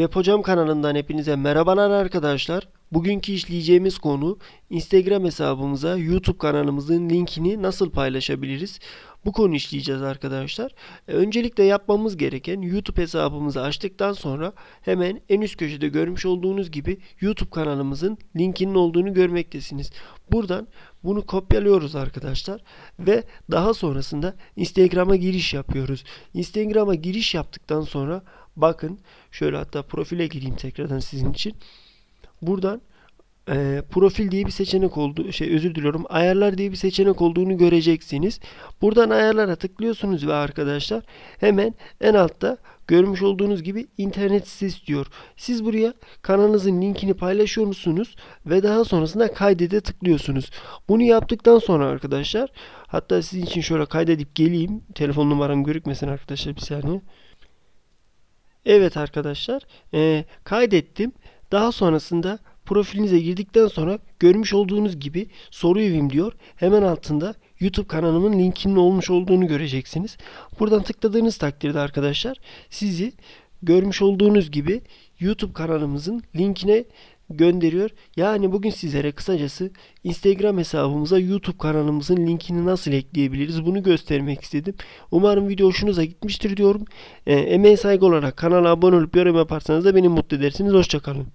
Web Hocam kanalından hepinize merhabalar arkadaşlar. Bugünkü işleyeceğimiz konu Instagram hesabımıza YouTube kanalımızın linkini nasıl paylaşabiliriz? Bu konu işleyeceğiz arkadaşlar. E, Öncelikle yapmamız gereken YouTube hesabımızı açtıktan sonra hemen en üst köşede görmüş olduğunuz gibi YouTube kanalımızın linkinin olduğunu görmektesiniz. Buradan bunu kopyalıyoruz arkadaşlar ve daha sonrasında Instagram'a giriş yapıyoruz. Instagram'a giriş yaptıktan sonra bakın şöyle hatta profile gireyim tekrardan sizin için. Buradan e, profil diye bir seçenek oldu şey özür diliyorum ayarlar diye bir seçenek olduğunu göreceksiniz. Buradan ayarlara tıklıyorsunuz ve arkadaşlar hemen en altta görmüş olduğunuz gibi internet sitesi diyor. Siz buraya kanalınızın linkini paylaşıyor musunuz ve daha sonrasında kaydede tıklıyorsunuz. Bunu yaptıktan sonra arkadaşlar hatta sizin için şöyle kaydedip geleyim. Telefon numaram görükmesin arkadaşlar bir saniye. Evet arkadaşlar e, kaydettim. Daha sonrasında profilinize girdikten sonra görmüş olduğunuz gibi soru evim diyor. Hemen altında YouTube kanalımın linkinin olmuş olduğunu göreceksiniz. Buradan tıkladığınız takdirde arkadaşlar sizi görmüş olduğunuz gibi YouTube kanalımızın linkine gönderiyor. Yani bugün sizlere kısacası Instagram hesabımıza YouTube kanalımızın linkini nasıl ekleyebiliriz bunu göstermek istedim. Umarım video hoşunuza gitmiştir diyorum. E, emeğe saygı olarak kanala abone olup yorum yaparsanız da beni mutlu edersiniz. Hoşçakalın.